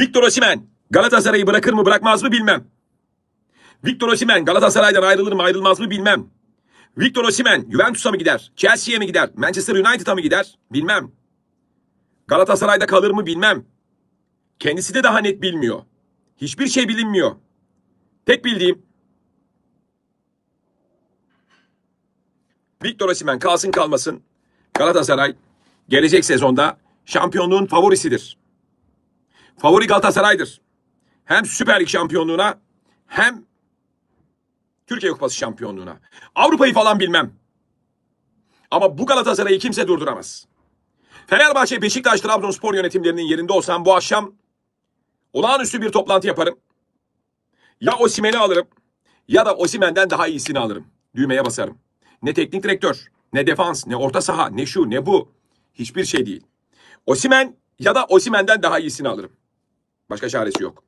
Victor Osimhen Galatasaray'ı bırakır mı bırakmaz mı bilmem. Victor Osimhen Galatasaray'dan ayrılır mı ayrılmaz mı bilmem. Victor Osimhen Juventus'a mı gider? Chelsea'ye mi gider? Manchester United'a mı gider? Bilmem. Galatasaray'da kalır mı bilmem. Kendisi de daha net bilmiyor. Hiçbir şey bilinmiyor. Tek bildiğim Victor Osimhen kalsın kalmasın Galatasaray gelecek sezonda şampiyonluğun favorisidir. Favori Galatasaray'dır. Hem Süper Lig şampiyonluğuna hem Türkiye Kupası şampiyonluğuna. Avrupa'yı falan bilmem. Ama bu Galatasaray'ı kimse durduramaz. Fenerbahçe, Beşiktaş, Trabzonspor yönetimlerinin yerinde olsam bu akşam olağanüstü bir toplantı yaparım. Ya Osimhen'i alırım ya da Osimhen'den daha iyisini alırım. Düğmeye basarım. Ne teknik direktör, ne defans, ne orta saha, ne şu, ne bu. Hiçbir şey değil. Osimhen ya da Osimhen'den daha iyisini alırım. Başka çaresi yok.